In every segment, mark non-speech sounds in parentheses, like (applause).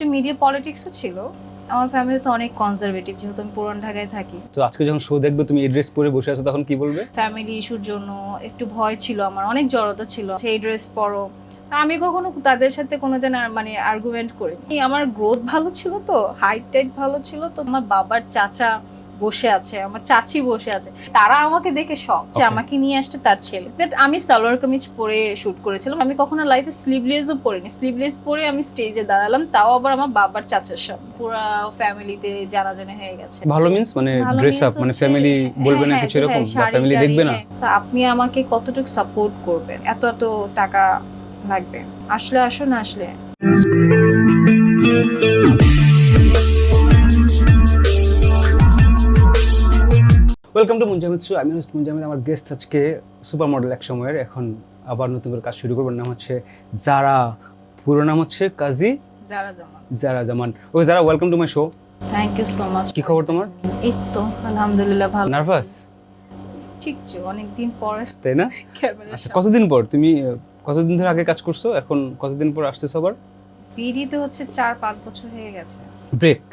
Media পলিটিক্সও ছিল। আমার family তো অনেক কনজারভেটিভ যেহেতু আমি পুরান ঢাকায় থাকি। তো আজকে যখন শো দেখবে তুমি এই ড্রেস পরে বসে আছো তখন কি বলবে? ফ্যামিলি ইস্যুর জন্য একটু ভয় ছিল আমার অনেক জড়তা ছিল। সেই ড্রেস পরো। আমি কখনো তাদের সাথে কোনোদিন মানে আর্গুমেন্ট করিনি। আমার গ্রোথ ভালো ছিল তো হাইট টাইট ভালো ছিল তো। আমার বাবার চাচা বসে আছে আমার চাচি বসে আছে। তারা আমাকে দেখে শখ যে আমাকে নিয়ে আসছে তার ছেলে। বাট আমি সালোয়ার কামিজ পরে শুট করেছিলাম। আমি কখনো লাইফে স্লিভলেসও পরিনি। স্লিভলেস পরে আমি স্টেজে দাঁড়ালাম তাও আবার আমার বাবার চাচার সব পুরো ফ্যামিলিতে জানাজানি হয়ে গেছে। ভালো মিন্স মানে ড্রেস আপ মানে ফ্যামিলি বলবে না হ্যাঁ, কিছু এরকম হ্যাঁ, বা ফ্যামিলি দেখবে না। হ্যাঁ। তা আপনি আমাকে কতটুকু সাপোর্ট করবেন? এত এত টাকা লাগবে। আসলে আসো না আসলে। ওয়েলকাম টু মুঞ্জামিদ শো আমি হোস্ট মুঞ্জামিদ আমার গেস্ট আজকে সুপার মডেল এক সময়ের। এখন আবার নতুন করে কাজ শুরু করবার নাম হচ্ছে জারা পুরো নাম হচ্ছে কাজী যারা Zaman Zara Zaman okay Zara welcome to my show thank you so much কি খবর তোমার? এই তো আলহামদুলিল্লাহ ভালো। নার্ভাস ঠিক আছে অনেকদিন পরে। তাই না? আচ্ছা কতদিন পর? তুমি কতদিন ধরে আগে কাজ করছ? এখন কতদিন পর আসতেছো আবার? বিডিতে হচ্ছে চার পাঁচ বছর হয়ে গেছে। Break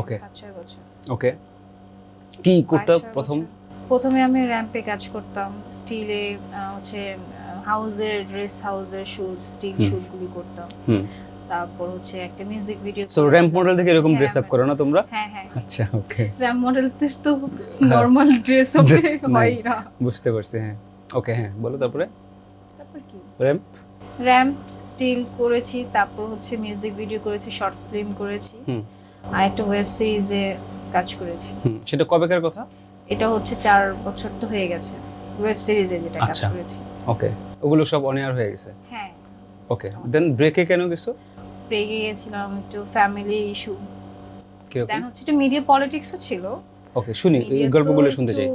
okay Okay. পাঁচ ছয় বছর। ওকে কি করতে প্রথম? প্রথমে আমি র্যাম্পে কাজ করতাম স্টিলে হচ্ছে হাউজের ড্রেস হাউজের শুট স্টিল। শুটগুলি করতাম। তারপর হচ্ছে একটা music video so ramp model থেকে এরকম ড্রেস আপ করো না তোমরা? হ্যাঁ হ্যাঁ। আচ্ছা ওকে র্যাম্প মডেল তো নর্মাল ড্রেস নাই। হয় না। বুঝতে পারছি হ্যাঁ। ওকে হ্যাঁ বলো তারপরে। তারপর কি? র্যাম্প র্যাম্প স্টিল করেছি তারপর হচ্ছে মিউজিক ভিডিও করেছি শর্টস ফিল্ম করেছি। হুম। আর একটা ওয়েব সিরিজে কাজ করেছি। হুম সেটা কবেকার কথা? এটা হচ্ছে চার বছর তো হয়ে গেছে। ওয়েব সিরিজে যেটা কাজ আচ্ছা। করেছি। ওকে ওগুলো সব অন এয়ার হয়ে গেছে? হ্যাঁ। ওকে দেন ব্রেকে কেন গেছো? পেয়ে গিয়েছিলাম একটু ফ্যামিলি ইস্যু দেন হচ্ছে একটু মিডিয়া পলিটিক্সও ছিল। ওকে শুনি এই গল্পগুলো শুনতে চাই।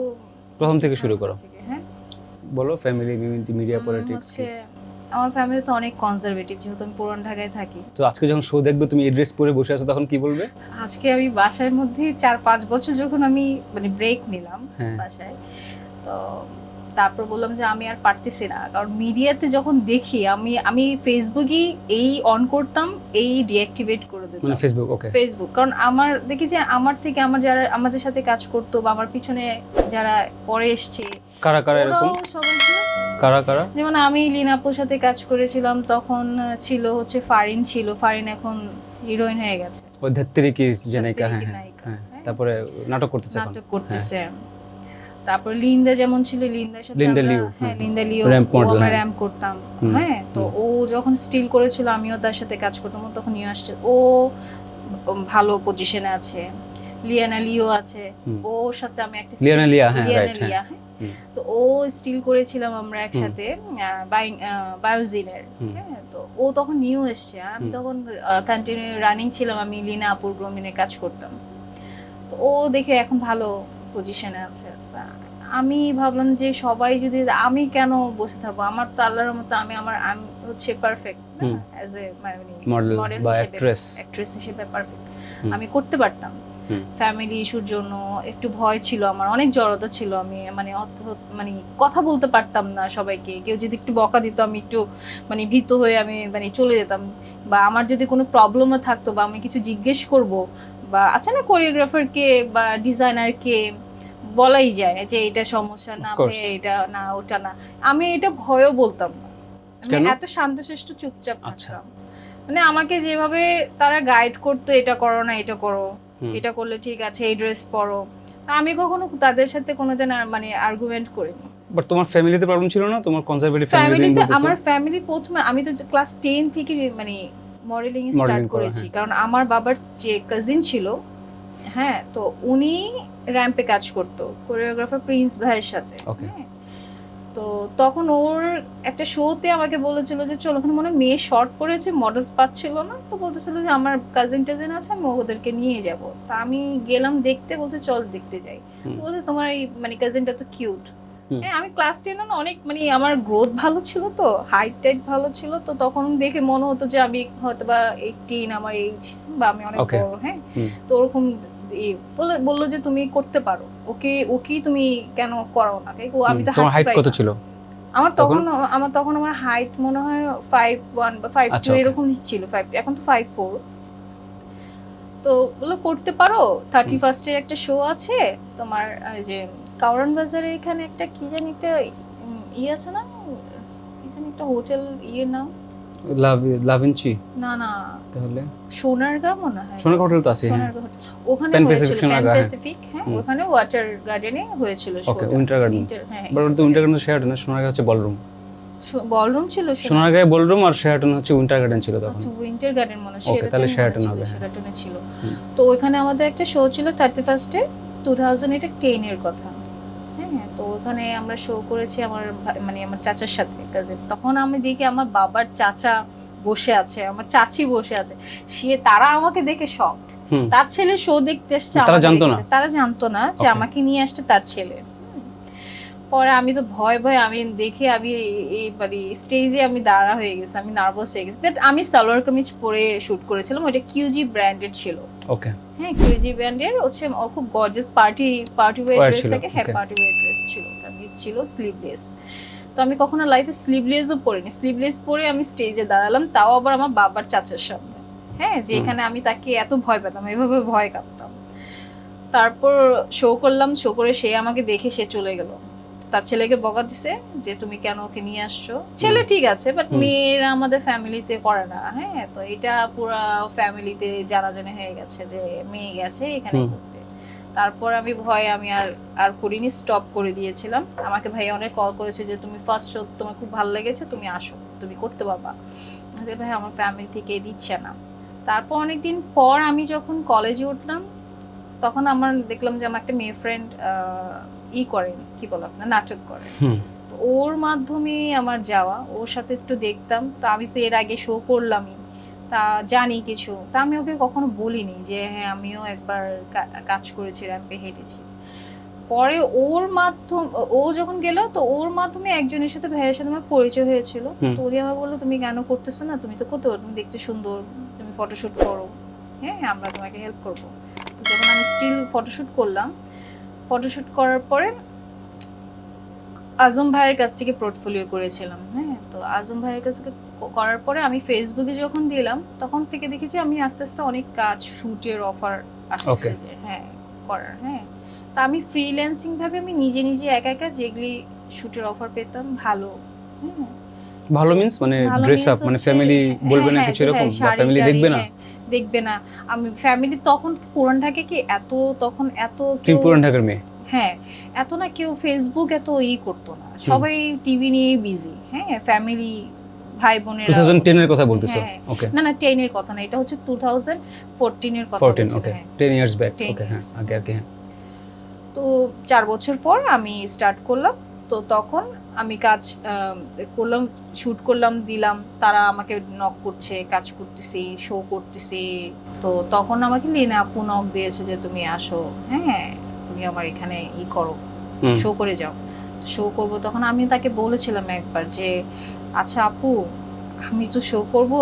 প্রথম থেকে শুরু করো। হ্যাঁ। বলো ফ্যামিলি মিডিয়া পলিটিক্স আমার ফ্যামিলি তো অনেক কনজারভেটিভ যেহেতু আমি পুরান ঢাকায় থাকি। তো আজকে যখন শো দেখবে তুমি এই ড্রেস পরে বসে আছো তখন কি বলবে? আজকে আমি বাসার মধ্যে চার পাঁচ বছর যখন আমি মানে ব্রেক নিলাম হ্যাঁ। বাসায় তো তারপর বললাম যে আমি আর পারতেছি না। কারণ মিডিয়াতে যখন দেখি আমি আমি ফেসবুকই এই অন করতাম এই ডিঅ্যাক্টিভেট করে দিতাম। মানে ফেসবুক ওকে ফেসবুক কারণ আমার দেখি যে আমার থেকে আমার যারা আমাদের সাথে কাজ করতো বা আমার পিছনে যারা পরে এসছে কারা কারা এরকম? সবাই। কারা কারা? যেমন আমি লিনাপুর সাথে কাজ করেছিলাম তখন ছিল হচ্ছে ফারিন ছিল। ফারিন এখন হিরোইন হয়ে গেছে। ওই কি হ্যাঁ হ্যাঁ নায়িকা, হ্যাঁ। হ্যাঁ। তারপরে নাটক করতেছে নাটক করতেছে। তারপর লিন্দা যেমন ছিল লিন্দার সাথে লিউ, হ্যাঁ লিন্দা আমরা হ্যাঁ। র্যাম্প করতাম। হ্যাঁ তো ও যখন স্টিল করেছিল আমিও তার সাথে কাজ করতাম ও তখন নিয়ে আসছে। ও ভালো পজিশনে আছে। লিয়ানা লিও আছে। ওর সাথে আমি একটা লিয়ানা লিয়া, হ্যাঁ, right, হ্যাঁ। তো ও স্টিল করেছিলাম আমরা একসাথে বায়োজিনের। হ্যাঁ? তো ও তখন নিউ এসছে। আমি তখন কন্টিনিউ রানিং ছিলাম আমি লিনা আপুর গ্রোমিনে কাজ করতাম। তো ও দেখে এখন ভালো পজিশনে আছে। তা আমি ভাবলাম যে সবাই যদি আমি কেন বসে থাকব? আমার তো আল্লাহর মতো আমি আমার আমি হচ্ছে পারফেক্ট। অ্যাজ এ মডেল হিসেবে, অ্যাক্ট্রেস হিসেবে পারফেক্ট আমি করতে পারতাম। ফ্যামিলি ইস্যুর জন্য একটু ভয় ছিল আমার অনেক জড়তা ছিল আমি মানে মানে কথা বলতে পারতাম না সবাইকে কেউ যদি একটু বকা দিত আমি একটু মানে ভীত হয়ে আমি মানে চলে যেতাম বা আমার যদি কোনো প্রবলেমও থাকতো বা আমি কিছু জিজ্ঞেস করব বা আছে না কোরিওগ্রাফার কে বা ডিজাইনার কে বলাই যায় যে এটা সমস্যা না এটা না ওটা না আমি এটা ভয়ও বলতাম না আমি? এত শান্তশিষ্ট চুপচাপ আচ্ছা। থাকতাম মানে আমাকে যেভাবে তারা গাইড করতো এটা করো না এটা করো। এটা করলে ঠিক আছে এই ড্রেস পরো। আমি কখনো তাদের সাথে কোনোদিন মানে আর্গুমেন্ট করিনি। বাট তোমার ফ্যামিলিতে প্রবলেম ছিল না? তোমার কনজারভেটিভ ফ্যামিলি আমার ফ্যামিলি প্রথমে আমি তো ক্লাস টেন থেকে মানে মডেলিং স্টার্ট করেছি। হ্যাঁ। কারণ আমার বাবার যে কাজিন ছিল হ্যাঁ তো উনি র্যাম্পে কাজ করতো কোরিওগ্রাফার প্রিন্স ভাইয়ের সাথে। Okay. তো তখন ওর একটা শোতে আমাকে বলেছিল যে চলো ওখানে মনে মেয়ে শর্ট পড়েছে মডেলস পাচ্ছিল না। তো বলতেছিল যে আমার কাজিন টাজিন আছে আমি ওদেরকে নিয়ে যাব। তা আমি গেলাম দেখতে বলছে চল দেখতে যাই। বলছে তোমার এই মানে কাজিনটা তো কিউট হ্যাঁ আমি ক্লাস টেনে না অনেক মানে আমার গ্রোথ ভালো ছিল তো হাইট টাইট ভালো ছিল তো তখন দেখে মনে হতো যে আমি হয়তো বা এইটিন আমার এইজ বা আমি অনেক. বড় হ্যাঁ। তো ওরকম বলল যে তুমি করতে পারো। ওকে ওকেই তুমি কেন করো না? আমি তো তোমার হাইট কত ছিল? আমার তখন? আমার তখন আমার হাইট মনে হয় ফাইভ ওয়ান বা ফাইভ আচ্ছা, টু. এরকম ছিল ফাইভ এখন তো ফাইভ ফোর তো বলল করতে পারো? থার্টি ফার্স্টের একটা শো আছে তোমার যে কাউরান বাজারে এখানে একটা কি জানি একটা ইয়ে আছে না? কি জানি একটা হোটেল ইয়ে নাম? লাভ লাভিনচি না না। তাহলে? সোনারগাঁ মনে হয়। সোনার হোটেল তো আছে হ্যাঁ। সোনারগাঁ হোটেল ওখানে Pan হয়েছিল সোনারগাঁ, হ্যাঁ। প্যাসিফিক ওখানে ওয়াটার গার্ডেনে হয়েছিল ওকে উইন্টার গার্ডেন বাট ওটা তো উইন্টার গার্ডেন শেয়ারটন সোনারগাঁ হচ্ছে বলরুম বলরুম ছিল সোনারগাঁয়ে বলরুম আর শেয়ারটন হচ্ছে উইন্টার গার্ডেন ছিল তখন। আচ্ছা উইন্টার গার্ডেন মনে হয়। তাহলে শেরাটন হবে, ছিল। ছিল তো ওখানে আমাদের একটা শো ছিল থার্টি ফার্স্টে টু থাউজেন্ড এটা টেনের কথা। তো ওখানে আমরা শো করেছি আমার মানে আমার চাচার সাথে কাজিন তখন আমি দেখি আমার বাবার চাচা বসে আছে আমার চাচি বসে আছে। সে তারা আমাকে দেখে শখ তার ছেলে শো দেখতে এসছে তারা জানতো না? তারা জানতো না যে আমাকে নিয়ে আসছে তার ছেলে। পরে আমি তো ভয় ভয় আমি দেখে আমি এই- মানে স্টেজে আমি দাঁড়া হয়ে গেছি আমি নার্ভাস হয়ে গেছি। বাট আমি সালোয়ার কামিজ পরে শুট করেছিলাম ওটা কিউজি ব্র্যান্ডেড ছিল। ওকে হ্যাঁ ব্র্যান্ডের হচ্ছে ওর খুব gorgeous party party wear dress থাকে হ্যাঁ পার্টি ওয়্যার ড্রেস ছিল কামিজ ছিল স্লিভলেস তো আমি কখনো লাইফে স্লিভলেসও পরিনি। স্লিভলেস পরে আমি স্টেজে দাঁড়ালাম তাও আবার আমার বাবার চাচার সামনে। হ্যাঁ যে এখানে আমি তাকে এত ভয় পেতাম এভাবে ভয় কাঁপতাম। তারপর শো করলাম শো করে সে আমাকে দেখে সে চলে গেল। তার ছেলেকে বকা দিছে যে তুমি কেন ওকে নিয়ে আসছো? ছেলে ঠিক আছে বাট মেয়েরা আমাদের ফ্যামিলিতে করে না হ্যাঁ? তো এটা পুরো ফ্যামিলিতে জানাজানি হয়ে গেছে যে মেয়ে গেছে এখানে। করতে তারপর আমি ভয় আমি আর আর করিনি স্টপ করে দিয়েছিলাম। আমাকে ভাই অনেক কল করেছে যে তুমি ফার্স্ট শো তোমার খুব ভালো লেগেছে তুমি আসো তুমি করতে পারবা। ভাই আমার ফ্যামিলি থেকে দিচ্ছে না। তারপর অনেকদিন পর আমি যখন কলেজে উঠলাম তখন আমার দেখলাম যে আমার একটা মেয়ে ফ্রেন্ড ই করে কি বলো আপনার নাটক করে তো ওর মাধ্যমে আমার যাওয়া ওর সাথে একটু দেখতাম তো আমি তো এর আগে শো করলামই তা জানি কিছু তা আমি ওকে কখনো বলিনি যে হ্যাঁ আমিও একবার কাজ করেছি র্যাম্পে হেঁটেছি। পরে ওর মাধ্যম ও যখন গেল তো ওর মাধ্যমে একজনের সাথে ভাইয়ের সাথে আমার পরিচয় হয়েছিল। তো উনি আমার বলল তুমি কেন করতেছো না? তুমি তো করতে পারো তুমি দেখতে সুন্দর তুমি ফটোশুট করো। হ্যাঁ আমরা তোমাকে হেল্প করব। তো যখন আমি স্টিল ফটোশুট করলাম ফটোশুট করার পরে আজম ভাইয়ের কাছ থেকে পোর্টফোলিও করেছিলাম হ্যাঁ? তো আজম ভাইয়ের কাছ থেকে করার পরে আমি ফেসবুকে যখন দিলাম তখন থেকে দেখেছি আমি আস্তে আস্তে অনেক কাজ শুটের অফার আসতেছে যে হ্যাঁ করার হ্যাঁ? তা আমি ফ্রিল্যান্সিং ভাবে আমি নিজে নিজে একা একা যেগুলি শুটের অফার পেতাম ভালো হ্যাঁ? ভালো মিন্স মানে ড্রেস আপ মানে ফ্যামিলি বলবে না হ্যাঁ, কিছু হ্যাঁ, এরকম? বা ফ্যামিলি দেখবে না? হ্যাঁ, দেখবে না। আমি ফ্যামিলি তখন পুরান ঢাকে কি এত তখন এত তুমি পুরান ঢাকার মেয়ে? হ্যাঁ এত না কেউ ফেসবুক এত ই করতো না। সবাই টিভি নিয়ে বিজি হ্যাঁ ফ্যামিলি ভাই বোনের টু থাউজেন্ড টেনের কথা বলতেছো? হ্যাঁ। ওকে না না টেনের কথা না এটা হচ্ছে টু থাউজেন্ড ফোরটিনের কথা ফোরটিন বলছি, ওকে হ্যাঁ। টেন ইয়ার্স ব্যাক ওকে হ্যাঁ years. আগে হ্যাঁ। তো চার বছর পর আমি স্টার্ট করলাম। তো তখন আমি কাজ করলাম শুট করলাম দিলাম তারা আমাকে নক করছে কাজ করতেছি শো করতেছি। তো তখন আমাকে লিনা আপু নক দিয়েছে যে তুমি আসো। হ্যাঁ তুমি আমার এখানে ই করো শো করে যাও। শো করব তখন আমি তাকে বলেছিলাম একবার যে আচ্ছা আপু আমি তো শো করব।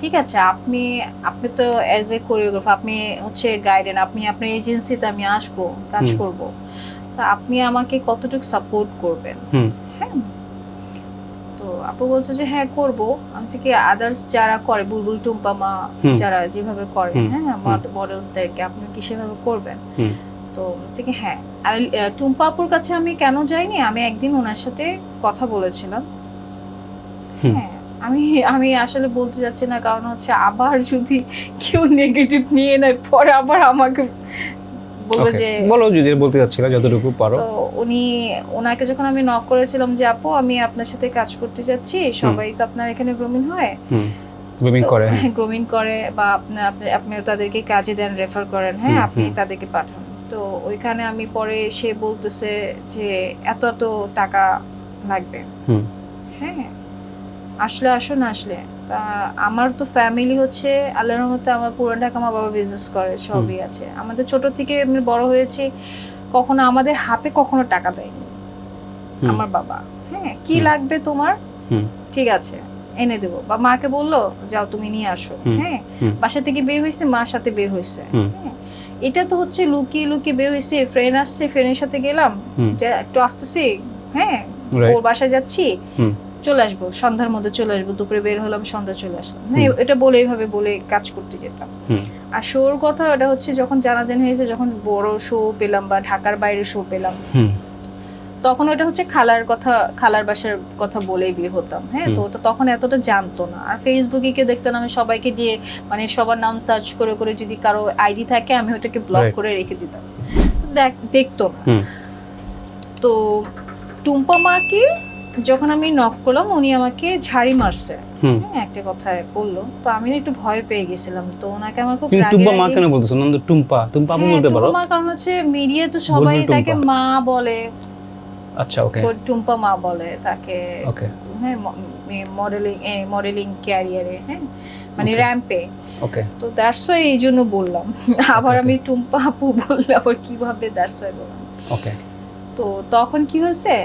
ঠিক আছে আপনি আপনি তো অ্যাজ এ কোরিওগ্রাফার আপনি হচ্ছে গাইডেন আপনি আপনার এজেন্সিতে আমি আসব কাজ। করব। তা আপনি আমাকে কতটুকু সাপোর্ট করবেন? আপু বলছে যে হ্যাঁ করব। আমি কি আদার্স যারা করে বুলবুল টুম্পা মা যারা যেভাবে করে হ্যাঁ। মডেলসদেরকে আপনি কি সেভাবে করবেন? তো কি হ্যাঁ। আর টুম্পা আপুর কাছে আমি কেন যাইনি? আমি একদিন ওনার সাথে কথা বলেছিলাম। হ্যাঁ আমি আমি আসলে বলতে যাচ্ছি না কারণ হচ্ছে আবার যদি কেউ নেগেটিভ নিয়ে নেয় পরে আবার আমাকে বলবে যে বলো যদি বলতে চাচ্ছিলে যতটুকু পারো। তো উনি ওনাকে যখন আমি নক করেছিলাম যে আপু আমি আপনার সাথে কাজ করতে যাচ্ছি সবাই তো আপনার এখানে গ্রোমিং হয়। গ্রুমিং করে (laughs) হ্যাঁ। গ্রোমিং করে বা আপনি আপনি তাদেরকে কাজে দেন রেফার করেন হ্যাঁ আপনি তাদেরকে পাঠান। তো ওইখানে আমি পরে সে বলতেছে যে এত এত টাকা লাগবে। হুম। আসলে আসো না আসলে। তা আমার তো ফ্যামিলি হচ্ছে আল্লাহর রহমতে আমার পুরান ঢাকা আমার বাবা বিজনেস করে সবই আছে। আমাদের ছোট থেকে এমনি বড় হয়েছে কখনো আমাদের হাতে কখনো টাকা দেয়নি। আমার বাবা। হ্যাঁ কি লাগবে তোমার? ঠিক আছে এনে দেবো। বা মাকে বলল যাও তুমি নিয়ে আসো। হ্যাঁ বাসা থেকে বের হয়েছে মার সাথে বের হয়েছে। হ্যাঁ এটা তো হচ্ছে লুকিয়ে লুকিয়ে বের হয়েছে ফ্রেন্ড আসছে ফ্রেন্ডের সাথে গেলাম। একটু আসতেছি হ্যাঁ ওর বাসায় যাচ্ছি। চলে আসব সন্ধ্যার মধ্যে চলে আসব দুপুরে বের হলাম সন্ধ্যা চলে আসলাম। হ্যাঁ এটা বলে এইভাবে বলে কাজ করতে যেতাম। আর শোর কথা ওটা হচ্ছে যখন জানাজানি হয়েছে যখন বড় শো পেলাম বা ঢাকার বাইরে শো পেলাম তখন ওটা হচ্ছে খালার কথা খালার বাসার কথা বলেই বের হতাম। হ্যাঁ তো ওটা তখন এতটা জানতো না। আর ফেসবুকে কেউ দেখতাম আমি সবাইকে দিয়ে মানে সবার নাম সার্চ করে করে যদি কারও আইডি থাকে আমি ওটাকে ব্লক করে রেখে দিতাম। দেখ দেখতো না। তো টুম্পা মাকে যখন আমি নক করলাম উনি আমাকে ঝাড়ি মারছে। হ্যাঁ, একটা কথায় বলল। তো আমি না একটু ভয় পেয়ে গেছিলাম। তো ওনাকে আমার খুব টুম্পা মা কেন বলতেছো? নাম তো টুম্পা টুম্পা হ্যাঁ, বলতে পারো। মা কারণ হচ্ছে মিডিয়া তো সবাই তাকে মা বলে। আচ্ছা ওকে। টুম্পা মা বলে তাকে। ওকে। হ্যাঁ মডেলিং মডেলিং ক্যারিয়ারে হ্যাঁ? মানে. র্যাম্পে ওকে। তো দ্যাটস ওয়াই এই জন্য বললাম। আবার আমি টুম্পা আপু বললে আবার কীভাবে দ্যাটস ওয়াই বললাম? ওকে। তো তখন কি হয়েছে?